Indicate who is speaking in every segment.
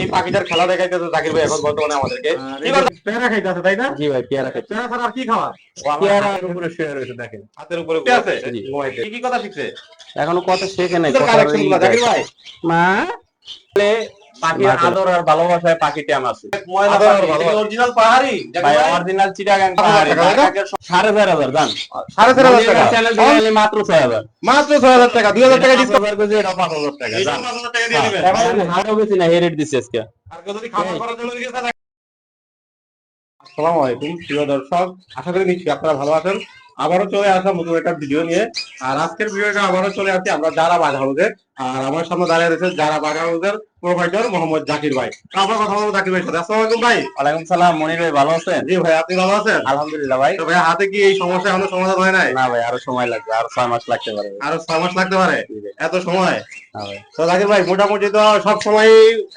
Speaker 1: এই পাখিটার খেলা দেখাইতে জাকির ভাই এখন বর্তমানে আমাদেরকে। পেয়ারা খাইতেছে তাই না?
Speaker 2: জি ভাই পেয়ারা খাইতে।
Speaker 1: পেয়ারা ছাড়া আর কি খাওয়া
Speaker 2: পেয়ারার উপরে শুয়ে রয়েছে দেখেন।
Speaker 1: হাতের উপরে আছে? কি কি কথা শিখছে?
Speaker 2: এখনও কথা শেখে নাই
Speaker 1: জাকির ভাই।
Speaker 2: মা? পাখির আদর আর ভালোবাসায় পাখি ট্যাম আছে।
Speaker 1: অরিজিনাল পাহাড়ি?
Speaker 2: অরিজিনাল চিটাগাং পাহাড়ি। সাড়ে চার হাজার দাম
Speaker 1: সাড়ে চার হাজার টাকা।
Speaker 2: চ্যানেল থেকে মাত্র ছয় হাজার।
Speaker 1: মাত্র ছয় হাজার টাকা দুই হাজার টাকা ডিসকাউন্ট
Speaker 2: করছে এটা পাঁচ হাজার টাকা হ্যাঁ, আমি বেশি না হেরেট দিচ্ছে আজকে।
Speaker 1: আর যদি খাবার করার জন্য আসসালামু আলাইকুম প্রিয় দর্শক। আশা করি নিশ্চয়ই আপনারা ভালো আছেন। আবারও চলে আসলাম নতুন একটা ভিডিও নিয়ে। আর আজকের ভিডিওটা আবারও চলে আসছি আমরা যারা বাঘা হাউসে আর আমার সামনে দাঁড়িয়ে রয়েছে যারা বাঘা হাউসের প্রোভাইডার মোহাম্মদ জাকির ভাই। আমরা কথা বলব জাকির ভাইয়ের সাথে। আসসালামু আলাইকুম ভাই।
Speaker 2: ওয়ালাইকুম সালাম মনির ভাই ভালো আছেন?
Speaker 1: জি ভাই আপনি ভালো আছেন?
Speaker 2: আলহামদুলিল্লাহ ভাই।
Speaker 1: তো ভাই হাতে কি এই সমস্যা এখনও সমাধান হয় নাই?
Speaker 2: না ভাই আরও সময় লাগবে আরও ছয় মাস লাগতে পারে। ভাই।
Speaker 1: আরও ছয় মাস লাগতে পারে? এত সময়?
Speaker 2: হ্যাঁ
Speaker 1: তো জাকির ভাই মোটামুটি তো সব সময়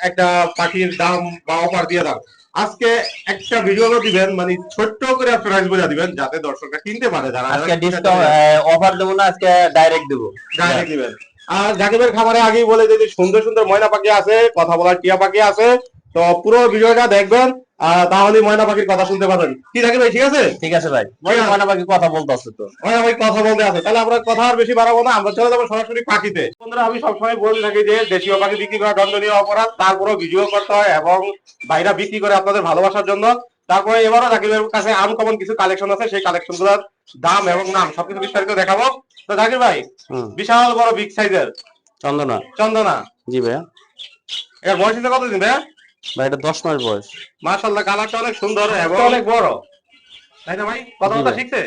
Speaker 1: একটা পাখির দাম বা অফার দিয়ে দাও। আজকে একটা ভিডিও দিবেন মানে ছোট্ট করে প্রাইস বলে দিবেন যাতে দর্শকরা কিনতে পারে যারা
Speaker 2: আজকে ডিসকাউন্ট অফার দেবো না আজকে ডাইরেক্ট দেবো।
Speaker 1: ডাইরেক্ট দিবেন। আর জাকিবের খামারে আগেই বলে যদি সুন্দর সুন্দর ময়না পাখি আছে কথা বলার টিয়া পাখি আছে তো পুরো ভিডিওটা দেখবেন তাহলে ময়না পাখির কথা শুনতে পাবেন। কি জাকির ভাই ঠিক আছে?
Speaker 2: ঠিক আছে ভাই। ময়না পাখি কথা বলতে আছে তো।
Speaker 1: ময়না ভাই কথা বলতে আছে। তাহলে আমরা কথা আর বেশি বাড়াবো না আমরা চলে যাব সরাসরি পাখিতে। বন্ধুরা আমি সবসময় বলে থাকি যে দেশীয় পাখি বিক্রি করা দণ্ডনীয় অপরাধ তারপরেও ভিডিও করতে হয় এবং বাইরা বিক্রি করে আপনাদের ভালোবাসার জন্য। তারপরে এবারও জাকিরের কাছে আনকমন কিছু কালেকশন আছে সেই কালেকশনগুলোর দাম এবং নাম সবকিছু বিস্তারিত দেখাবো। তো জাকির ভাই বিশাল বড় বিগ সাইজের
Speaker 2: চন্দনা।
Speaker 1: চন্দনা।
Speaker 2: জি ভাইয়া।
Speaker 1: এর বয়স কতদিন ভাইয়া?
Speaker 2: ভাই এটা দশ মাস বয়স।
Speaker 1: মার্শাল্লাহ কালারটা অনেক সুন্দর এবং অনেক বড়। তাই না ভাই? কথা কথা। শিখছে?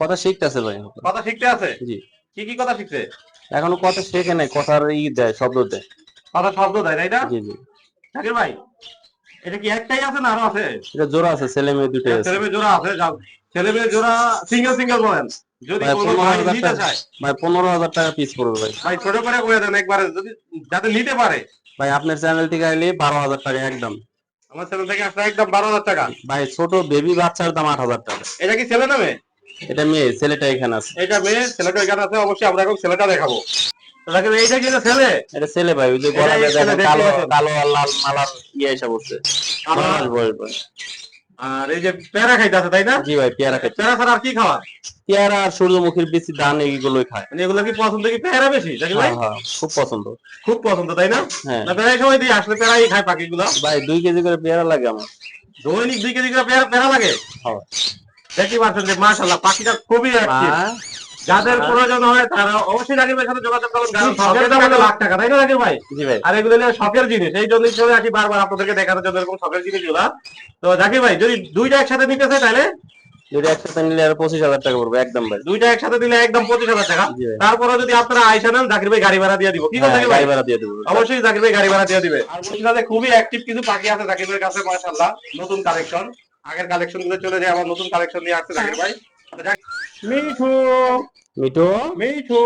Speaker 2: কথা শিখতেছে ভাই।
Speaker 1: কথা শিখতে আছে?
Speaker 2: জি।
Speaker 1: কি কি কথা শিখছে?
Speaker 2: এখনও কথা শেখে নাই কথার ই দেয় শব্দ দেয়।
Speaker 1: কথা শব্দ দেয় তাই না?
Speaker 2: জি জি।
Speaker 1: জাকির ভাই এটা কি একটাই আছে না আরও আছে?
Speaker 2: এটা জোড়া আছে ছেলে মেয়ে দুটোই আছে।
Speaker 1: ছেলে মেয়ে জোড়া আছে যাও। ছেলে মেয়ে জোড়া সিঙ্গেল সিঙ্গেল বলেন। যদি কোনো ভাই নিতে চায়।
Speaker 2: ভাই পনেরো হাজার টাকা পিস পড়বে ভাই।
Speaker 1: ভাই ছোট করে কয়ে দেন একবারে যদি যাতে নিতে পারে।
Speaker 2: ভাই আপনার চ্যানেল থেকে আইলে বারো হাজার টাকা একদম।
Speaker 1: আমার চ্যানেল থেকে আসলে একদম বারো হাজার টাকা।
Speaker 2: ভাই ছোট বেবি বাচ্চার দাম আট হাজার টাকা।
Speaker 1: এটা কি ছেলে নামে
Speaker 2: এটা মেয়ে ছেলেটা এখানে আছে।
Speaker 1: এটা মেয়ে ছেলেটা এখানে আছে অবশ্যই আমরা এখন ছেলেটা দেখাবো। এইটা কি ছেলে?
Speaker 2: এটা ছেলে ভাই ওই যে
Speaker 1: গলা
Speaker 2: কালো কালো আর লাল মালার ইয়ে এসে বসছে
Speaker 1: আমার-
Speaker 2: বয়স।
Speaker 1: আর এই যে পেয়ারা খাইতে আছে তাই না?
Speaker 2: জি ভাই পেয়ারা খাই
Speaker 1: পেয়ারা ছাড়া আর কি খাওয়া?
Speaker 2: পেয়ারা আর সূর্যমুখীর বেশি ধান এগুলোই খায়।
Speaker 1: মানে এগুলো কি পছন্দ কি পেয়ারা বেশি ভাই?
Speaker 2: হ্যাঁ হ্যাঁ খুব পছন্দ।
Speaker 1: খুব পছন্দ তাই না?
Speaker 2: হ্যাঁ।
Speaker 1: না পেয়ারা সময় দিই আসলে প্যারাই খায় পাখিগুলো।
Speaker 2: ভাই দুই কেজি করে পেয়ারা লাগে আমার।
Speaker 1: দৈনিক দুই কেজি করে পেয়ারা পেয়ারা লাগে?
Speaker 2: হ্যাঁ।
Speaker 1: দেখি পাচ্ছেন যে মাশাল্লাহ পাখিটা খুবই
Speaker 2: আছে
Speaker 1: যাদের প্রয়োজন হয় তারা অবশ্যই জাকির সাথে যোগাযোগ করবেন কারণ শখের দাম হলো লাখ টাকা তাই না জাকির ভাই?
Speaker 2: জি ভাই।
Speaker 1: আর এগুলো শখের জিনিস এই আসি বারবার আপনাদেরকে দেখানোর জন্য এরকম শখের জিনিসগুলা। তো জাকির ভাই যদি দুইটা একসাথে নিতে চায় তাহলে?
Speaker 2: দুইটা একসাথে নিলে আর পঁচিশ হাজার টাকা পড়বে একদম ভাই।
Speaker 1: দুইটা একসাথে দিলে একদম পঁচিশ হাজার টাকা। তারপরে যদি আপনারা আইসা নেন জাকির ভাই গাড়ি ভাড়া দিয়ে দিব। কি
Speaker 2: হ্যাঁ,
Speaker 1: জাকির ভাই?
Speaker 2: গাড়ি ভাড়া দিয়ে দেবো।
Speaker 1: অবশ্যই জাকির ভাই গাড়ি ভাড়া দিয়ে দিবে। আর খুবই অ্যাক্টিভ কিছু পাখি আছে জাকির ভাইয়ের কাছে মাশাআল্লাহ। নতুন কালেকশন আগের কালেকশনগুলো চলে যায় আমার নতুন কালেকশন নিয়ে আসছে জাকির ভাই। মিঠু।
Speaker 2: মিঠু?
Speaker 1: মিঠু।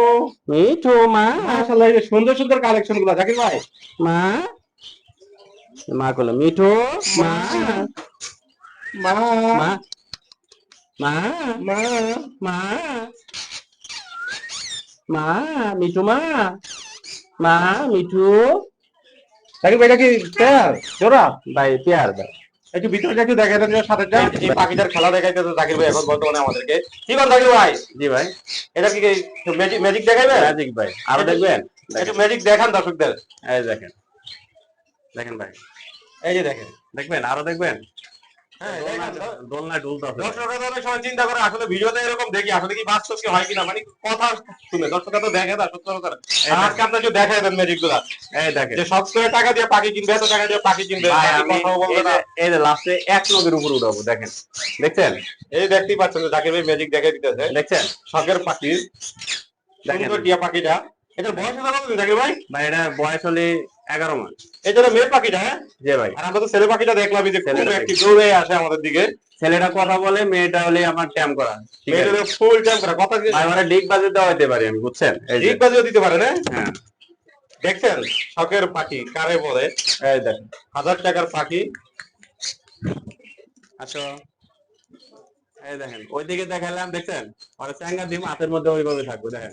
Speaker 2: মিঠু মা।
Speaker 1: মাশাআল্লাহ এই সুন্দর সুন্দর কালেকশনগুলো জাকির ভাই।
Speaker 2: মা। মা কলো মিঠু মা।
Speaker 1: মা।
Speaker 2: মা। মা।
Speaker 1: মা।
Speaker 2: মা। মা মিঠু মা। মা মিঠু।
Speaker 1: জাকির ভাই এটা কি পেয়ার? জোড়া?
Speaker 2: ভাই পেয়ার ভাই।
Speaker 1: একটু ভিতরে একটু দেখাইতেন যে সাথে এই পাখিটার খেলা দেখাইতেছে জাকির ভাই এখন বর্তমানে আমাদেরকে। কি বল জাকির ভাই?
Speaker 2: জি ভাই।
Speaker 1: এটা কি ম্যাজিক ম্যাজিক দেখাইবে?
Speaker 2: ম্যাজিক ভাই। আরও দেখবেন?
Speaker 1: একটু ম্যাজিক দেখান দর্শকদের।
Speaker 2: এই দেখেন। দেখেন ভাই।
Speaker 1: এই যে দেখেন।
Speaker 2: দেখবেন? আরও দেখবেন?
Speaker 1: চিন্তা করে আসলে ভিডিওতে এরকম দেখি আসলে কি বাস্তব কি হয় কিনা? মানে কথা শুনে দর্শকরা তো দেখে না সত্য কথা। আজকে আপনার যে দেখাই দেন
Speaker 2: ম্যাজিকগুলা।
Speaker 1: যে সব করে টাকা দিয়ে পাখি কিনবে এত টাকা দিয়ে পাখি কিনবে
Speaker 2: এই যে- লাস্টে এক উপর উঠাবো দেখেন। দেখছেন?
Speaker 1: এই দেখতেই পাচ্ছেন যে জাকির ভাই ম্যাজিক দেখাই দিতেছে।
Speaker 2: দেখছেন?
Speaker 1: শখের পাখি।
Speaker 2: দেখেন।
Speaker 1: টিয়া পাখিটা। এটা বয়স কত জাকির ভাই?
Speaker 2: ভাই এটা বয়স হলে এগারো মাস।
Speaker 1: এই জন্য মেয়ে পাখিটা হ্যাঁ?
Speaker 2: যে ভাই।
Speaker 1: আর আমরা তো ছেলে পাখিটা দেখলাম যে
Speaker 2: ছেলেটা
Speaker 1: একটি দৌড়ে আসে আমাদের দিকে।
Speaker 2: ছেলেটা কথা বলে মেয়েটা হলে আমার ট্যাম করা।
Speaker 1: মেয়েটা ফুল টাইম করে। কথা
Speaker 2: মানে ডিগ বাজে দেওয়া হতে পারি আমি বুঝছেন?
Speaker 1: ঠিক বাজিয়ে দিতে পারে না?
Speaker 2: হ্যাঁ।
Speaker 1: দেখছেন? শখের পাখি কারে বলে?
Speaker 2: এই দেখেন
Speaker 1: হাজার টাকার পাখি।
Speaker 2: আসো। এই দেখেন ওইদিকে দেখালাম দেখছেন? আর চ্যাঙ্গা দিম হাতের মধ্যে ওইভাবে থাকবে দেখেন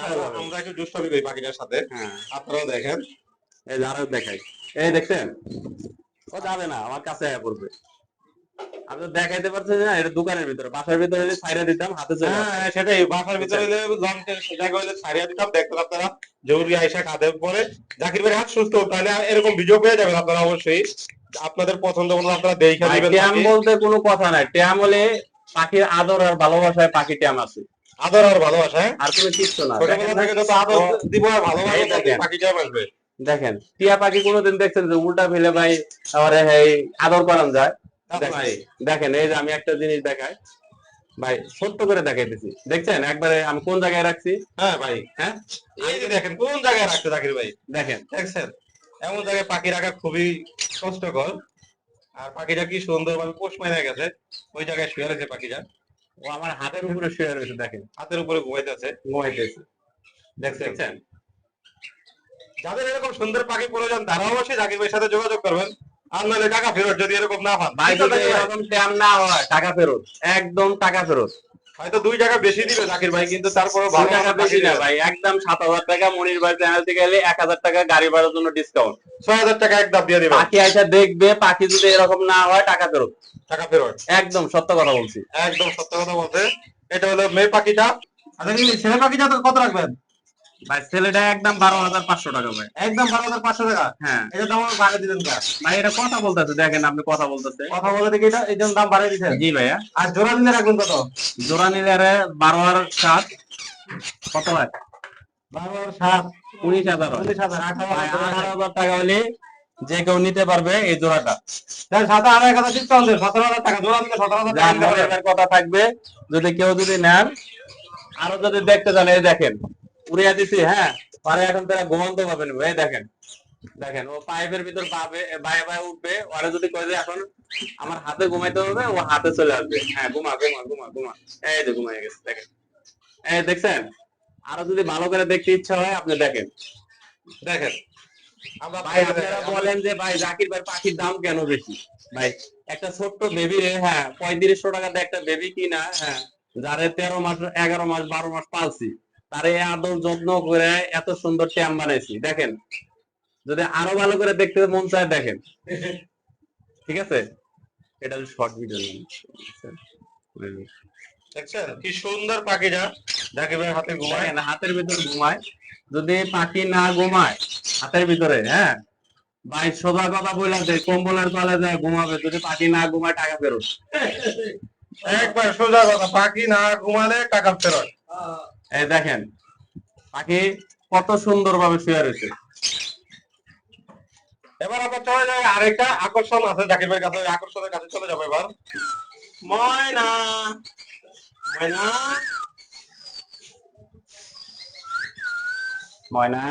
Speaker 1: আমরা- একটু দুষ্টামি করি পাখিটার সাথে।
Speaker 2: হ্যাঁ।
Speaker 1: আপনারাও দেখেন।
Speaker 2: এই যে আরও দেখাই। এই দেখছেন ও যাবে না আমার কাছে আয়া পড়বে। আমি দেখাইতে পারছি না এটা দোকানের ভিতরে বাসার ভিতরে যদি ছাইরা দিতাম হাতে চলে
Speaker 1: হ্যাঁ সেটাই বাসার ভিতরে হলে দিতাম দেখতেন আপনারা জরুরি আইসা কাঁধে পরে জাকির ভাই হাত সুস্থ তাহলে এরকম ভিডিও পেয়ে যাবেন আপনারা অবশ্যই। আপনাদের পছন্দ মতো আপনারা দেখে
Speaker 2: ভাই, ট্যাম বলতে কোনো কথা নাই। ট্যাম হলে পাখির আদর আর ভালোবাসায় পাখি ট্যাম আছে।
Speaker 1: আদর আর ভালোবাসা হ্যাঁ?
Speaker 2: আর কোনো কিচ্ছু না।
Speaker 1: ছোটবেলা থেকে যত আদর দিব আর ভালোবাসা পাখি ট্যাম আসবে।
Speaker 2: দেখেন টিয়া পাখি কোনোদিন দেখছেন যে উল্টা ফেলে ভাই আবার আদর করান যায়। দেখেন। এই যে আমি একটা জিনিস দেখাই। ভাই ছোট্ট করে দেখাইতেছি। দেখছেন? একবারে আমি কোন জায়গায় রাখছি?
Speaker 1: হ্যাঁ ভাই।
Speaker 2: হ্যাঁ?
Speaker 1: এই যে দেখেন কোন জায়গায় রাখছে জাকির ভাই?
Speaker 2: দেখেন।
Speaker 1: দেখছেন? এমন জায়গায় পাখি রাখা খুবই কষ্টকর। আর পাখিটা কি সুন্দর ভাবে পোষ মাইনে গেছে। ওই জায়গায় শুয়ে রয়েছে পাখিটা।
Speaker 2: ও আমার হাতের উপরে শুয়ে রয়েছে দেখেন।
Speaker 1: হাতের উপরে ঘুমাইতেছে।
Speaker 2: ঘুমাইতেছে।
Speaker 1: দেখছেন? যাদের এরকম সুন্দর পাখি প্রয়োজন তারা অবশ্যই জাকির ভাইয়ের সাথে যোগাযোগ করবেন। আর নাহলে টাকা ফেরত যদি এরকম না পান
Speaker 2: ভাই যদি এরকম না হয় টাকা ফেরত। একদম টাকা ফেরত।
Speaker 1: হয়তো দুই টাকা বেশি দিবে জাকির ভাই কিন্তু তারপরে
Speaker 2: দু টাকা বেশি না ভাই একদম সাত হাজার টাকা মনির ভাই চ্যানেল থেকে এলে এক হাজার টাকা গাড়ি ভাড়ার জন্য ডিসকাউন্ট
Speaker 1: ছয় হাজার টাকা এক দাম দিয়ে দিবে।
Speaker 2: পাখি আইসা দেখবে পাখি যদি এরকম না হয় টাকা ফেরত।
Speaker 1: টাকা ফেরত।
Speaker 2: একদম সত্য কথা বলছি।
Speaker 1: একদম সত্য কথা বলতে এটা হলো মেয়ে পাখিটা। আচ্ছা ছেলে পাখিটা কত রাখবেন?
Speaker 2: ভাই ছেলেটা একদম বারো হাজার পাঁচশো টাকা ভাই।
Speaker 1: একদম বারো হাজার পাঁচশো টাকা?
Speaker 2: হ্যাঁ।
Speaker 1: এটা দাম বাড়িয়ে দিলেন
Speaker 2: ভাই এটা কথা বলতেছে দেখেন আপনি কথা বলতেছে।
Speaker 1: কথা বলে দেখি এটা এই দাম বাড়িয়ে দিচ্ছেন
Speaker 2: জি ভাইয়া।
Speaker 1: আর জোড়া দিলে রাখবেন কত?
Speaker 2: জোড়া নিলে আরে বারো আর সাত। কত হয়?
Speaker 1: বারো আর সাত।
Speaker 2: উনিশ হাজার
Speaker 1: উনিশ হাজার আঠারো হাজার।
Speaker 2: টাকা হলে যে কেউ নিতে পারবে এই জোড়াটা।
Speaker 1: তাহলে সাত হাজার ডিসকাউন্ট দেন সতেরো হাজার টাকা জোড়া দিলে সতেরো হাজার টাকা।
Speaker 2: কথা থাকবে যদি কেউ যদি নেন আরও যদি দেখতে চান এই দেখেন। উড়িয়া দিছি হ্যাঁ? পরে এখন তারা ঘুমন্ত পাবেন ভাই দেখেন। দেখেন ও পাইপের ভিতর পাবে বায়ে বায়ে উঠবে ওরা যদি কয়ে যে এখন আমার হাতে ঘুমাইতে হবে ও হাতে চলে আসবে। হ্যাঁ ঘুমা ঘুমা ঘুমা ঘুমা। এই যে ঘুমাই গেছে দেখেন। এই দেখছেন? আরও যদি ভালো করে দেখতে ইচ্ছা হয় আপনি দেখেন।
Speaker 1: দেখেন। আমরা
Speaker 2: ভাই আপনারা বলেন যে ভাই জাকির ভাই পাখির দাম কেন বেশি? ভাই একটা ছোট্ট বেবি রে হ্যাঁ পঁয়ত্রিশশো টাকাতে একটা বেবি কিনা হ্যাঁ যারে তেরো মাস এগারো মাস বারো মাস পালছি। তারে আদর যত্ন করে এত সুন্দর ট্যাম বানাইছি দেখেন। যদি আরও ভালো করে দেখতে মন চায় দেখেন। ঠিক আছে? এটা শর্ট ভিডিও
Speaker 1: দেখছেন? কি সুন্দর পাখিটা। ভাইয়ের হাতে ঘুমায়।
Speaker 2: দেখেন হাতের ভিতর ঘুমায়। যদি পাখি না ঘুমায় হাতের ভিতরে হ্যাঁ? ভাই সোজা কথা বলে যে কম্বলের তলে যায় ঘুমাবে। যদি পাখি না ঘুমায় টাকা ফেরত।
Speaker 1: একবার সোজা কথা পাখি না ঘুমালে টাকা ফেরত।
Speaker 2: এই দেখেন পাখি কত সুন্দর ভাবে শুয়ে রয়েছে।
Speaker 1: এবার আমরা চলে যাই আরেকটা আকর্ষণ আছে জাকির ভাইয়ের কাছে আকর্ষণের কাছে চলে যাব এবার। ময়না ময়না।
Speaker 2: ময়না।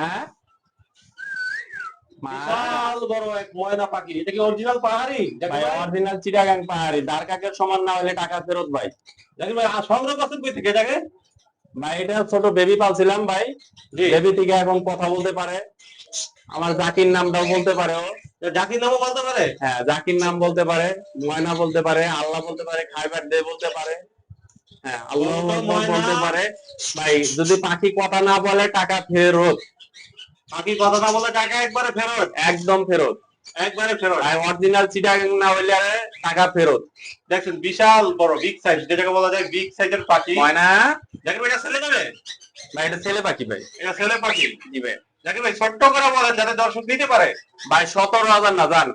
Speaker 1: বিশাল বড় এক ময়না পাখি। এটা কি অরিজিনাল পাহাড়ি?
Speaker 2: ভাই অরিজিনাল চিটাগাং পাহাড়ি। কাকের সমান না হলে টাকা ফেরত ভাই।
Speaker 1: জাকির ভাই আর সংগ্রহ করছেন কই থেকে এটাকে
Speaker 2: ভাই এটা ছোট বেবি পালছিলাম ভাই। বেবি থেকে এখন কথা বলতে পারে। আমার জাকির নামটাও বলতে পারে ও।
Speaker 1: জাকির নামও বলতে পারে?
Speaker 2: হ্যাঁ জাকির নাম বলতে পারে ময়না বলতে পারে আল্লাহ বলতে পারে খাইবার দে বলতে পারে। হ্যাঁ আল্লাহ। বলতে পারে। ভাই যদি পাখি কথা না বলে টাকা ফেরত।
Speaker 1: পাখি কথা না বলে টাকা একবারে ফেরত?
Speaker 2: একদম ফেরত।
Speaker 1: একবারে ফেরত।
Speaker 2: ভাই অরিজিনাল চিটাগাং না হইলে আরে টাকা ফেরত।
Speaker 1: দেখছেন বিশাল বড় বিগ সাইজ যেটাকে বলা যায় বিগ সাইজের পাখি।
Speaker 2: ময়না?
Speaker 1: ভাই এটা ছেলে যাবে
Speaker 2: ভাই এটা ছেলে পাখি ভাই।
Speaker 1: এটা ছেলে পাখি?
Speaker 2: জি ভাই।
Speaker 1: জাকির ভাই ছোট্ট করে বলেন যাতে দর্শক নিতে পারে।
Speaker 2: ভাই সতেরো হাজার না জান।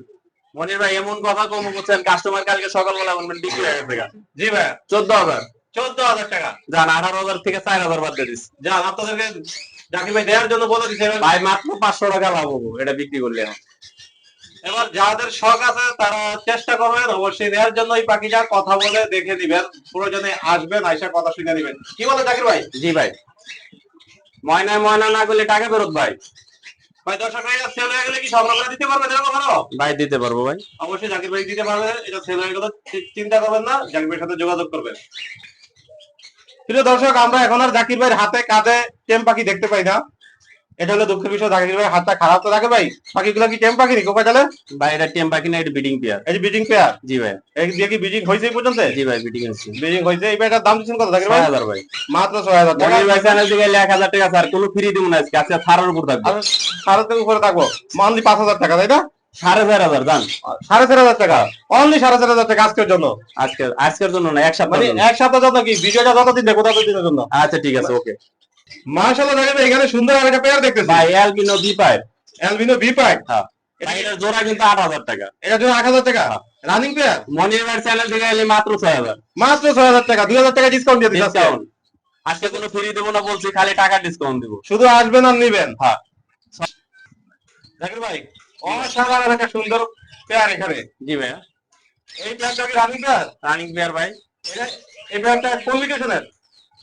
Speaker 2: মনির ভাই এমন কথা কম করছেন কাস্টমার কালকে সকালবেলা বলবেন বিক্রি হয়ে গেছে
Speaker 1: জি ভাই।
Speaker 2: চোদ্দ হাজার।
Speaker 1: চোদ্দ হাজার টাকা।
Speaker 2: যান আঠারো হাজার থেকে চার হাজার বাদ দিয়ে দিস।
Speaker 1: যান আপনাদেরকে জাকির ভাই দেওয়ার জন্য বলে দিচ্ছে।
Speaker 2: ভাই মাত্র পাঁচশো টাকা লাভ হব এটা বিক্রি করলে।
Speaker 1: এবার যাদের শখ আছে তারা চেষ্টা করবেন অবশ্যই নেওয়ার জন্য এই পাখিটা কথা বলে দেখে দিবেন। প্রয়োজনে আসবেন আইসা কথা শুনে দিবেন। কি বলে জাকির ভাই?
Speaker 2: জি ভাই। ময়না ময়না না করলে টাকা ফেরত ভাই?
Speaker 1: ভাই দর্শক ভাই সেল হয়ে গেলে কি সংগ্রহ করে দিতে পারবেন এরকম ভালো
Speaker 2: ভাই দিতে পারব ভাই।
Speaker 1: অবশ্যই জাকির ভাই দিতে পারবে। এটা সেল হয়ে গেলে চিন্তা করবেন না জাকির ভাইয়ের সাথে যোগাযোগ করবেন। প্রিয় দর্শক আমরা এখন আর জাকির ভাইয়ের হাতে কাঁধে টেম পাখি দেখতে পাই না। এটা হলো দুঃখের বিষয় জাকির ভাই হাতটা খারাপ তো থাকে ভাই? পাখিগুলো কি টেম পাখি নাকি কোপা চালে
Speaker 2: ভাই এটা টেম পাখি না এটা বিডিং পেয়ার।
Speaker 1: এই বিজিং পেয়ার?
Speaker 2: জি ভাই।
Speaker 1: এই দিয়ে কি হয়েছে এই পর্যন্ত?
Speaker 2: জি ভাই বিডিং আছে
Speaker 1: বিজিং হয়েছে এই পেয়ারটার দাম দিচ্ছেন কত জাকির ভাই?
Speaker 2: ছয় হাজার ভাই।
Speaker 1: মাত্র ছয় হাজার টাকা।
Speaker 2: মনির ভাই চ্যানেল থেকে এক হাজার টাকা স্যার কোনো ফ্রি দিব না আজকে আজকে ছাড়ার উপর থাকবে।
Speaker 1: সাড়ে তিন উপরে থাকব। পাঁচ হাজার টাকা তাই না?
Speaker 2: সাড়ে চার হাজার দান
Speaker 1: সাড়ে চার হাজার টাকা। অনলি সাড়ে চার হাজার টাকা আজকের জন্য।
Speaker 2: আজকে আজকের জন্য না এক সপ্তাহ
Speaker 1: মানে এক সপ্তাহ যত কি? ভিডিওটা যত দিন দেখো তত দিনের জন্য।
Speaker 2: আচ্ছা ঠিক আছে ওকে
Speaker 1: মাশাআল্লাহ দেখেন এখানে সুন্দর আরেকটা পেয়ার দেখতেছি।
Speaker 2: ভাই albino B pipe
Speaker 1: albino B pipe
Speaker 2: হ্যাঁ। এটার জোড়া কিন্তু আট হাজার টাকা।
Speaker 1: এটা আট হাজার টাকা? রানিং পেয়ার
Speaker 2: মনির ভাই চ্যানেল থেকে এলে মাত্র ছয় হাজার।
Speaker 1: মাত্র ছয় হাজার টাকা দুই হাজার টাকা ডিসকাউন্ট দিয়ে দিচ্ছি আজকে।
Speaker 2: কোনো ফ্রি দেবো না বলছি খালি টাকা ডিসকাউন্ট দিব।
Speaker 1: শুধু আসবেন আর নিবেন।
Speaker 2: হ্যাঁ।
Speaker 1: জাকির ভাই অসাধারণ একটা সুন্দর পেয়ার এখানে।
Speaker 2: জি ভাই
Speaker 1: এই পেয়ারটা কি রানিং পেয়ার
Speaker 2: রানিং পেয়ার ভাই।
Speaker 1: এটা এই পেয়ারটা কোন লোকেশনের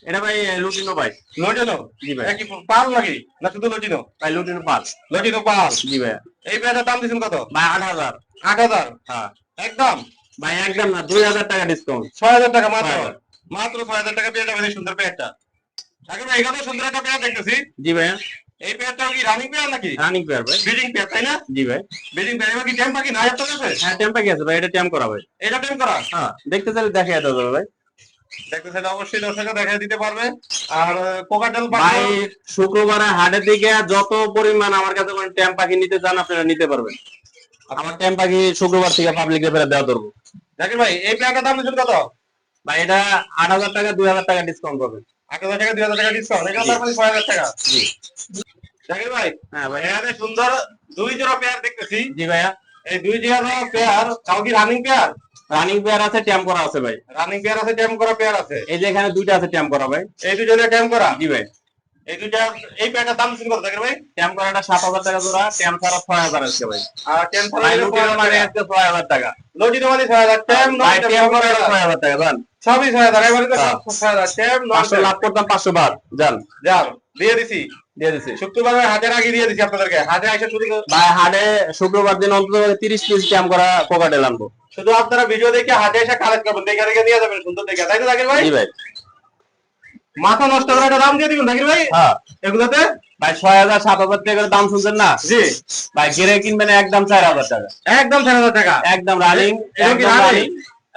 Speaker 2: এটা ভাই লুটিনো ভাই।
Speaker 1: লটিনো?
Speaker 2: জি ভাই।
Speaker 1: কি পাল নাকি? না শুধু লটিনো?
Speaker 2: ভাই লুটিনো পাঁচ
Speaker 1: লটিনো পাল?
Speaker 2: জি ভাই।
Speaker 1: এই পেয়ারটার দাম দিচ্ছেন কত?
Speaker 2: ভাই আট হাজার।
Speaker 1: আট হাজার?
Speaker 2: হ্যাঁ।
Speaker 1: একদম?
Speaker 2: ভাই একদম না দুই হাজার টাকা ডিসকাউন্ট
Speaker 1: ছয় হাজার টাকা মাত্র? মাত্র ছয় হাজার টাকা পেয়ারটা মানে সুন্দর পেয়ারটা। জাকির ভাই এখানে সুন্দর একটা পেয়ার দেখতেছি।
Speaker 2: জি ভাই।
Speaker 1: এই পেয়ারটা কি রানিং পেয়ার নাকি?
Speaker 2: রানিং পেয়ার ভাই।
Speaker 1: ব্রিডিং পেয়ার তাই না?
Speaker 2: জি ভাই।
Speaker 1: Breeding pair. কি টেম পাখি? না আপনার কাছে?
Speaker 2: হ্যাঁ টেম্পা গেছে ভাই এটা টেম করা ভাই।
Speaker 1: এটা টেম করা?
Speaker 2: হ্যাঁ দেখতে চাইলে দেখে যাবে ভাই।
Speaker 1: দেখতে চাইলে অবশ্যই দর্শকরা দেখা দিতে পারবে। আর কোকাটেল
Speaker 2: ভাই শুক্রবারে হাটের দিকে যত পরিমাণ আমার কাছে কোনো ট্যাম পাখি নিতে চান আপনারা নিতে পারবেন। আমার ট্যাম পাখি শুক্রবার থেকে পাবলিক ফেরত দেওয়া ধরবো।
Speaker 1: জাকির ভাই এই পেয়ারটার দাম কত?
Speaker 2: ভাই এটা আট হাজার টাকা দুই হাজার টাকা ডিসকাউন্ট পাবেন
Speaker 1: আট হাজার টাকা দুই হাজার টাকা ডিসকাউন্ট এটা ছয় হাজার টাকা।
Speaker 2: জি।
Speaker 1: জাকির ভাই
Speaker 2: হ্যাঁ ভাই।
Speaker 1: এখানে সুন্দর দুই জোড়া পেয়ার দেখতেছি।
Speaker 2: জি ভাইয়া।
Speaker 1: এই দুই জোড়া পেয়ার তাও কি রানিং পেয়ার
Speaker 2: রানিং পেয়ার আছে ট্যাম করা আছে ভাই।
Speaker 1: রানিং পেয়ার আছে টেম করা পেয়ার আছে।
Speaker 2: এই যে এখানে দুইটা আছে ট্যাম করা ভাই।
Speaker 1: এই দুই জোড়া টেম করা?
Speaker 2: জি ভাই।
Speaker 1: এই দুইটা এই পেয়ারটার দাম দিচ্ছেন কত জাকির ভাই?
Speaker 2: ট্যাম করাটা সাত হাজার টাকা জোড়া ট্যাম ছাড়া ছয় হাজার আছে ভাই।
Speaker 1: আর
Speaker 2: ভাই লুটিনো মানে আজকে ছয় হাজার টাকা।
Speaker 1: লজিটো মানে ছয় হাজার
Speaker 2: ভাই
Speaker 1: নয়
Speaker 2: ট্যাম করা ছয় হাজার। টাকা জান।
Speaker 1: সবই ছয় হাজার এবারে তো
Speaker 2: হ্যাঁ।
Speaker 1: ছয় হাজার নয়
Speaker 2: পাঁচশো লাভ করতাম পাঁচশো বাদ জান।
Speaker 1: যাও দিয়ে দিছি।
Speaker 2: দিয়ে দিছি।
Speaker 1: শুক্রবার হাজার আগে দিয়ে দিছি আপনাদেরকে। হাজার আইসা শুধু
Speaker 2: ভাই হাটে শুক্রবার দিন অন্তত তিরিশ পিস ট্যাম করা কোকাটেল আনব
Speaker 1: শুধু আপনারা ভিডিও দেখে হাটে এসে কালেক্ট করবেন দেখে দেখে নিয়ে যাবেন সুন্দর দেখে। তাই তো জাকির ভাই?
Speaker 2: ভাই।
Speaker 1: মাথা নষ্ট করে একটা দাম দিয়ে দিবেন জাকির ভাই?
Speaker 2: হ্যাঁ।
Speaker 1: এগুলোতে?
Speaker 2: ভাই ছয় হাজার সাত হাজার টাকার দাম শুনছেন না?
Speaker 1: জি।
Speaker 2: ভাই গেরে কিনবেন একদম চার হাজার টাকা।
Speaker 1: একদম চার হাজার টাকা।
Speaker 2: একদম রানিং একদম? রানিং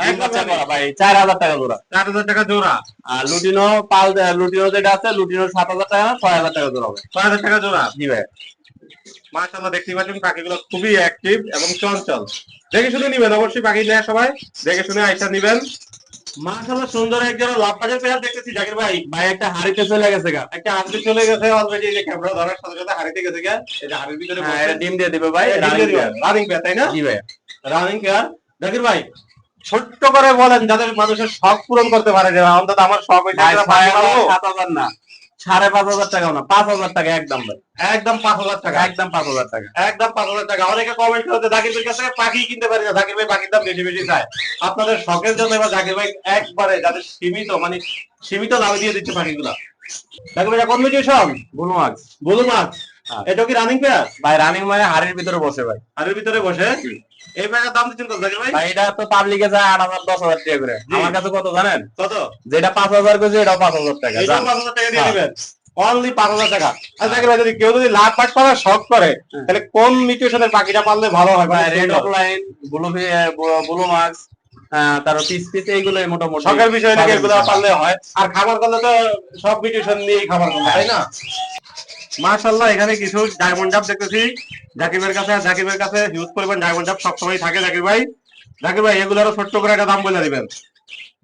Speaker 1: একদম
Speaker 2: ভাই চার হাজার টাকা জোড়া।
Speaker 1: চার হাজার টাকা জোড়া।
Speaker 2: আর লুটিনো পাল লুটিনো যেটা আছে লুটিনো সাত হাজার টাকা ছয় হাজার টাকা জোড়া হবে।
Speaker 1: ছয় হাজার টাকা জোড়া।
Speaker 2: জি ভাই।
Speaker 1: মাশাআল্লাহ দেখতে পাচ্ছেন পাখিগুলো খুবই অ্যাক্টিভ এবং চঞ্চল। দেখে শুনে নিবেন অবশ্যই পাখি নেয় সবাই। দেখে শুনে আইসা নিবেন। মাশাআল্লাহ সুন্দর একজন লাভ পাখের পেয়ার দেখতেছি। জাকির ভাই
Speaker 2: ভাই একটা হাড়িতে চলে গেছে গা।
Speaker 1: একটা হাড়িতে চলে গেছে অলরেডি যে ক্যামেরা ধরার সাথে সাথে হাড়িতে গেছে গা। যে হাড়ির ভিতরে
Speaker 2: হ্যাঁ এটা ডিম দিয়ে দিবে ভাই
Speaker 1: রানিং
Speaker 2: running
Speaker 1: পেয়ার তাই না?
Speaker 2: জি ভাই।
Speaker 1: রানিং পেয়ার জাকির ভাই ছোট্ট করে বলেন যাদের মানুষের শখ পূরণ করতে পারে অন্তত আমার শখ হয়েছে।
Speaker 2: সাত হাজার না। সাড়ে পাঁচ হাজার টাকাও না, পাঁচ হাজার টাকা, একদম ভাই।
Speaker 1: একদম পাঁচ হাজার টাকা,
Speaker 2: একদম পাঁচ হাজার টাকা।
Speaker 1: একদম পাঁচ হাজার টাকা। অনেকে কমেন্ট করতে জাকির ভাইয়ের কাছে পাখি কিনতে পারি না, জাকির ভাই পাখির দাম বেশি বেশি চায়। আপনাদের শখের জন্য এবার জাকির ভাই একবারে যাদের সীমিত মানে সীমিত দামে দিয়ে দিচ্ছে পাখিগুলা। জাকির ভাই কোন মিউটেশন
Speaker 2: বুনো মাছ
Speaker 1: বলুন মাছ। এটা কি রানিং পেয়ার
Speaker 2: ভাই রানিং মানে হাড়ির ভিতরে বসে ভাই।
Speaker 1: হাড়ের ভিতরে বসে? এই প্যাকের দাম দিচ্ছেন কত ভাই?
Speaker 2: ভাই এটা তো পাবলিকে যায় আট হাজার দশ হাজার টাকা করে। আমার কাছে কত জানেন?
Speaker 1: কত?
Speaker 2: যেটা পাঁচ হাজার করছে এটাও পাঁচ হাজার টাকা
Speaker 1: পাঁচ হাজার টাকা দিয়ে
Speaker 2: হ্যাঁ।
Speaker 1: দিবেন। অনলি পাঁচ হাজার টাকা। আর জাকির যদি কেউ যদি লাভ পাট করার শখ করে
Speaker 2: হ্যাঁ।
Speaker 1: তাহলে কোন মিউটেশনের পাখিটা পাললে ভালো হয়?
Speaker 2: ভাই রেড
Speaker 1: সুন্দর?
Speaker 2: অফলাইন ব্লু ব্লু মার্কস তারপর পিস পিস এইগুলো মোটামুটি
Speaker 1: শখের বিষয় নাকি এগুলো পারলে হয়? আর খাবার করলে তো সব মিউটেশন নিয়েই খাবার করলে তাই না? মাশাল্লাহ এখানে কিছু ডায়মন্ড ডাব দেখতেছি। জাকিবের কাছে আর জাকিবের কাছে হিউজ পরিমাণ ডায়মন্ড ডাব সবসময় থাকে জাকির ভাই। জাকির ভাই এগুলোরও ছোট্ট করে একটা দাম বলে দিবেন।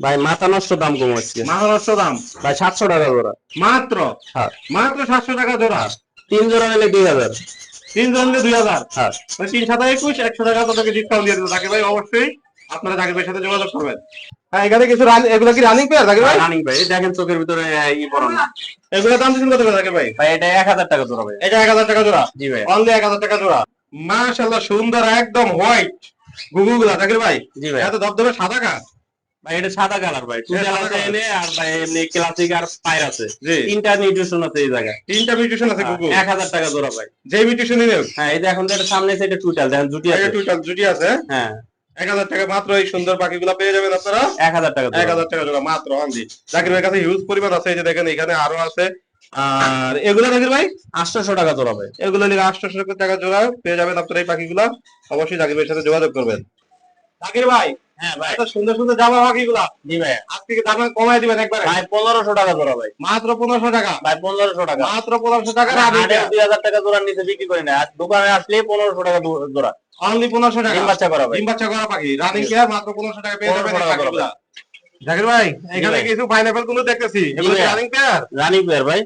Speaker 2: ভাই মাথা নষ্ট দাম কম হচ্ছে
Speaker 1: মাহারাষ্ট্র দাম?
Speaker 2: ভাই সাতশো টাকা জোড়া।
Speaker 1: মাত্র?
Speaker 2: হ্যাঁ।
Speaker 1: মাত্র সাতশো টাকা জোড়া?
Speaker 2: তিন জোড়া নিলে দুই হাজার।
Speaker 1: তিন জন দুই হাজার?
Speaker 2: হ্যাঁ।
Speaker 1: তিন সাথে একুশ একশো টাকা আপনাদেরকে ডিসকাউন্ট দিয়ে দেবো। জাকির ভাই অবশ্যই আপনারা জাকির সাথে যোগাযোগ করবেন। হ্যাঁ এখানে কিছু রান এগুলো কি রানিং পেয়ার জাকির ভাই?
Speaker 2: রানিং ভাই দেখেন চোখের ভিতরে ই পড়ানো
Speaker 1: এগুলো দাম দিচ্ছেন কত করে জাকির ভাই?
Speaker 2: ভাই এটা এক হাজার টাকা জোড়া ভাই।
Speaker 1: এটা এক হাজার টাকা জোড়া?
Speaker 2: জি ভাই।
Speaker 1: অনলি এক হাজার টাকা জোড়া। মাশাল্লাহ সুন্দর একদম হোয়াইট গুগু গুলা জাকির ভাই।
Speaker 2: জি ভাই।
Speaker 1: এত ধবধবে সাদা কাজ
Speaker 2: ভাই এটা সাদা কালার ভাই। আছে এনে আর ভাই এমনি ক্লাসিক আর পায়ের আছে। তিনটা নিউট্রিশন আছে এই জায়গায়।
Speaker 1: তিনটা মিউটেশন আছে গুগু
Speaker 2: এক হাজার টাকা জোড়া ভাই।
Speaker 1: যে মিউটেশন নিলেন
Speaker 2: হ্যাঁ এই যে এখন যেটা সামনে আছে এটা টুটাল দেখেন জুটি আছে।
Speaker 1: টোটাল জুটি আছে।
Speaker 2: হ্যাঁ।
Speaker 1: এক হাজার টাকা মাত্র এই সুন্দর পাখিগুলো পেয়ে যাবেন আপনারা।
Speaker 2: এক হাজার টাকা
Speaker 1: এক হাজার টাকা জোড়া মাত্র জাকির ভাইয়ের কাছে হিউজ পরিমাণ আছে এই যে দেখেন এখানে আরও আছে। আর এগুলো জাকির ভাই?
Speaker 2: আটশোশো টাকা জোড়া ভাই।
Speaker 1: এগুলো আটশোশো টাকা জোড়া পেয়ে যাবেন আপনারা এই পাখিগুলা। অবশ্যই জাকির ভাইয়ের সাথে যোগাযোগ করবেন। জাকির ভাই
Speaker 2: হ্যাঁ ভাই।
Speaker 1: এত সুন্দর সুন্দর জামা পাখিগুলা।
Speaker 2: জি ভাই।
Speaker 1: আজ থেকে দাম কমাই দিবেন একবারে।
Speaker 2: ভাই পনেরোশো টাকা জোড়া ভাই।
Speaker 1: মাত্র পনেরোশো টাকা?
Speaker 2: ভাই পনেরোশো টাকা।
Speaker 1: মাত্র পনেরোশো টাকা
Speaker 2: দুই হাজার টাকা জোড়ার নিচে বিক্রি করি না আর দোকানে আসলে পনেরোশো টাকা জোড়া।
Speaker 1: অনলি পনেরোশো টাকা।
Speaker 2: ডিম বাচ্চা করা
Speaker 1: ডিম বাচ্চা করা পাখি। রানিং কেয়ার মাত্র পনেরোশো টাকা পেয়ে যাবেন
Speaker 2: 1500
Speaker 1: এই
Speaker 2: টাকা করে
Speaker 1: পাখিগুলা। জাকির ভাই এখানে কিছু পাইনাপেলগুলো দেখতেছি। এগুলো রানিং পেয়ার
Speaker 2: রানি প্লেয়ার ভাই।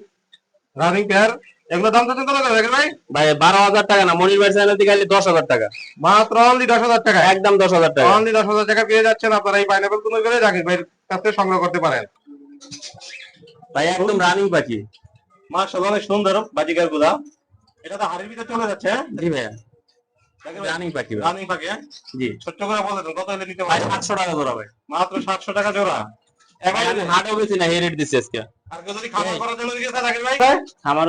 Speaker 1: রানিং পেয়ার এগুলো দাম কত করে জাকির ভাই?
Speaker 2: ভাই বারো হাজার টাকা না মনির ভাই চ্যানেল থেকে দশ হাজার টাকা।
Speaker 1: মাত্র অনলি দশ হাজার টাকা।
Speaker 2: একদম দশ হাজার টাকা।
Speaker 1: অনলি দশ হাজার টাকা পেয়ে যাচ্ছেন আপনারা এই পাইনাপেলগুলো করে জাকির ভাইয়ের কাছ সংগ্রহ করতে পারেন।
Speaker 2: ভাই একদম রানিং পাখি।
Speaker 1: মাশাআল্লাহ অনেক সুন্দর বাজিকারগুলা এটা তো হাড়ির ভিতরে চলে যাচ্ছে?
Speaker 2: জি ভাইয়া।
Speaker 1: ভাই,
Speaker 2: রানিং পাখি
Speaker 1: রানিং পাখি হ্যাঁ?
Speaker 2: জি।
Speaker 1: ছোট্ট করে বলে দেন কত হলে নিতে পারবেন
Speaker 2: সাতশো টাকা জোড়া ভাই।
Speaker 1: মাত্র সাতশো টাকা জোড়া।
Speaker 2: ভাই, হাটও বেশি না এই রেট দিচ্ছি আজকে।
Speaker 1: আর কেউ যদি খাবার করার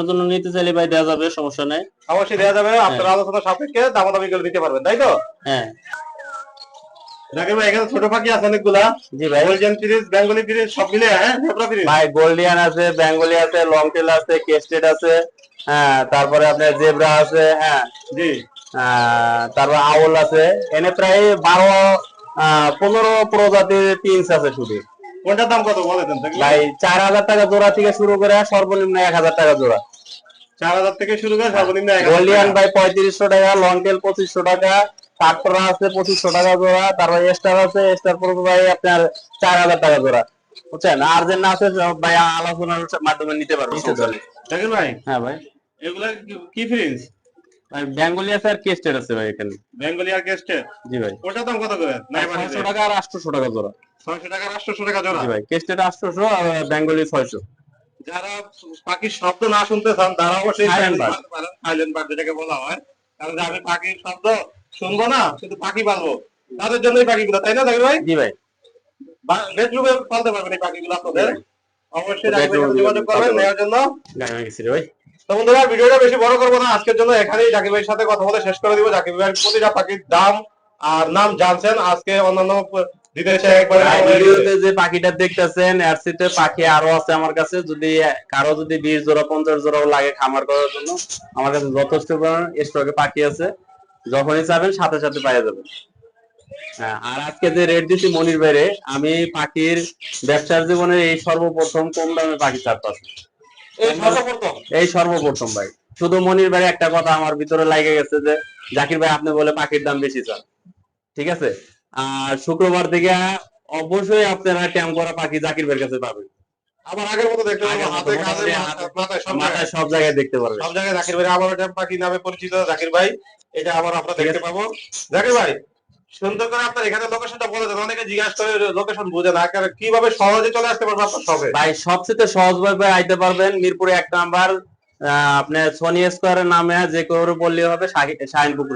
Speaker 1: জন্য
Speaker 2: নিতে চাইলে ভাই দেওয়া যাবে সমস্যা নেই।
Speaker 1: অবশ্যই দেওয়া যাবে আপনার আলোচনা সাপেক্ষে দামাদামি করে দিতে পারবেন তাই তো?
Speaker 2: হ্যাঁ।
Speaker 1: ভাই এখানে ছোট পাখি আছে অনেকগুলা।
Speaker 2: জি ভাই।
Speaker 1: ফিরিজ বেঙ্গলি ফিরিজ সব মিলে হ্যাঁ? ফিরিজ
Speaker 2: ভাই গোল্ডিয়ান আছে বেঙ্গলি আছে লং টেল আছে কেস্টেড আছে হ্যাঁ তারপরে আপনার জেব্রা আছে হ্যাঁ।
Speaker 1: জি।
Speaker 2: তারপর আউল আছে। এনে প্রায় বারো পনেরো প্রজাতির পিন্স আছে শুধু
Speaker 1: কোনটার দাম কত বলে দেন ভাই
Speaker 2: চার হাজার টাকা জোড়া থেকে শুরু করে সর্বনিম্ন এক হাজার টাকা জোড়া।
Speaker 1: চার হাজার থেকে শুরু করে সর্বনিম্ন
Speaker 2: গোল্ডিয়ান ভাই পঁয়ত্রিশশো টাকা লং টেল পঁচিশশো টাকা কাটরা আছে পঁচিশশো টাকা জোড়া তারপর স্টার আছে স্টার পড়বে ভাই আপনার চার হাজার টাকা জোড়া। বুঝছেন? আর যে না আছে ভাই আলোচনার মাধ্যমে নিতে
Speaker 1: জাকির ভাই।
Speaker 2: হ্যাঁ ভাই।
Speaker 1: এগুলা কি-
Speaker 2: ভাই বেঙ্গলি আছে আর কেস্টেড আছে ভাই এখানে?
Speaker 1: বেঙ্গলি আর কেস্টে
Speaker 2: জি ভাই।
Speaker 1: ওটার দাম কত করে? নাই
Speaker 2: ছয়শো টাকা আর আটশোশো টাকা জোড়া।
Speaker 1: ছয়শো টাকা আটশোশো টাকা জোড়া?
Speaker 2: জি ভাই কেস্টেড আটশোশো আর বেঙ্গলি ছয়শো।
Speaker 1: যারা পাখির শব্দ না শুনতে চান তারা অবশ্যই। সাইলেন্ট বার্ড যেটাকে বলা হয়। কারণ আমি পাখির শব্দ শুনব না শুধু পাখি পালবো তাদের জন্য এই পাখিগুলো তাই না জাকির ভাই?
Speaker 2: জি ভাই।
Speaker 1: বেডরুমে পালতে পারবেন এই পাখিগুলো আপনাদের। অবশ্যই যোগাযোগ করবেন নেওয়ার জন্য।
Speaker 2: ভাই।
Speaker 1: তো বন্ধুরা ভিডিওটা বেশি বড় করব না। আজকের জন্য এখানেই জাকির ভাইয়ের সাথে কথা বলে শেষ করে দিব। জাকির ভাইয়ের প্রতিটা পাখির দাম আর নাম জানছেন। আজকে অন্যান্য
Speaker 2: ভিডিওতে যে পাখিটা দেখতেছেন এর পাখি আরও আছে আমার কাছে। যদি কারও যদি বিশ জোড়া পঞ্চাশ জোড়াও লাগে খামার করার জন্য আমার কাছে যথেষ্ট স্টকে পাখি আছে। যখনই চাবেন সাথে সাথে যাবেন। হ্যাঁ, আর আজকে যে রেট দিচ্ছি মনির বাইরে আমি পাখির ব্যবসার জীবনে এই সর্বপ্রথম কম দামে পাখি চার পাচ্ছি
Speaker 1: এই সর্বপ্রথম।
Speaker 2: ভাই। শুধু মনির ভাই একটা কথা আমার ভিতরে লাগে গেছে যে জাকির ভাই আপনি বলে পাখির দাম বেশি চান। ঠিক আছে? আর শুক্রবার থেকে অবশ্যই আপনারা ট্যাম করা পাখি জাকির ভাইয়ের কাছে পাবেন।
Speaker 1: আবার আগের মতো দেখতে পাবো হাতে কাঁধে মাথায় সব জায়গায়
Speaker 2: দেখতে পারবেন।
Speaker 1: সব জায়গায় জাকির ভাই আবার পাখি নামে পরিচিত জাকির ভাই। এটা আবার
Speaker 2: ঠিক
Speaker 1: দেখতে পাবো। জাকির ভাই সুন্দর করে আপনার এখানে লোকেশনটা বলে দেন অনেকে জিজ্ঞাসা করে লোকেশন বুঝে না। কারণ কীভাবে সহজে চলে আসতে পারবে আপনার সবে
Speaker 2: ভাই সবচেয়ে সহজ ভাবে আইতে পারবেন মিরপুরে এক নাম্বার আপনার সোনি স্কোয়ারের নামে যে কেউ বললে হবে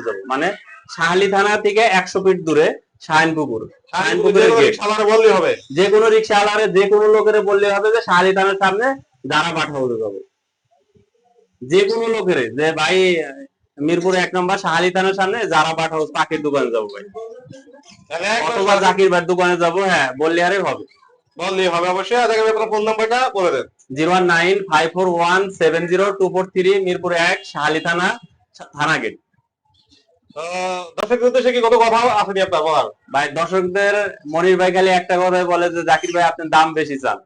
Speaker 2: যাব। মানে শাহালি থানা থেকে একশো ফিট দূরে শাহিন পুকুর। গেট
Speaker 1: বললেই হবে?
Speaker 2: যে কোনো রিক্সা আলারে যে কোনো লোকের বললে হবে যে শাহালি থানার সামনে যারা পাঠাবো যাব যে কোনো লোকের যে ভাই মিরপুর এক নম্বর শাহালি থানার সামনে যারা পাঠাবো পাখির দোকানে যাব ভাই। অথবা জাকির ভাই দোকানে যাব হ্যাঁ বললে আরে হবে।
Speaker 1: বললেই হবে অবশ্যই। আর আপনার ফোন নাম্বারটা বলে দেন।
Speaker 2: Zero nine five four one seven zero two four three Mirpur এক শাহালি থানা থানা গেট।
Speaker 1: তো দর্শকের উদ্দেশ্যে কি কোনো কথা আসেনি আপনার বলার?
Speaker 2: ভাই দর্শকদের মনির ভাই খালি একটা কথাই বলে যে জাকির ভাই আপনি দাম বেশি চান।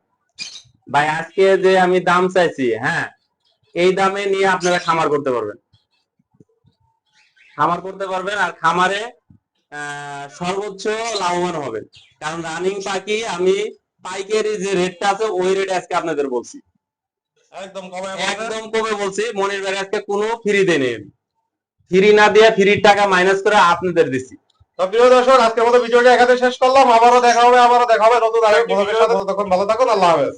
Speaker 2: ভাই আজকে যে আমি দাম চাইছি হ্যাঁ এই দামে নিয়ে আপনারা খামার করতে পারবেন। খামার করতে পারবেন আর খামারে সর্বোচ্চ লাভবান হবেন। কারণ রানিং পাখি আমি পাইকারি যে রেটটা আছে ওই রেট আজকে আপনাদের বলছি।
Speaker 1: একদম কমে
Speaker 2: একদম কমে বলছি মনির ভাই আজকে কোনো ফ্রি দেন ফ্রি না দিয়ে ফ্রির টাকা মাইনাস করে আপনাদের দিচ্ছি
Speaker 1: তো প্রিয় দর্শক আজকের মতো ভিডিওটা এখানে শেষ করলাম। আবারও দেখা হবে আবারও দেখা হবে নতুন ততক্ষণ ভালো থাকুন আল্লাহ হাফেজ।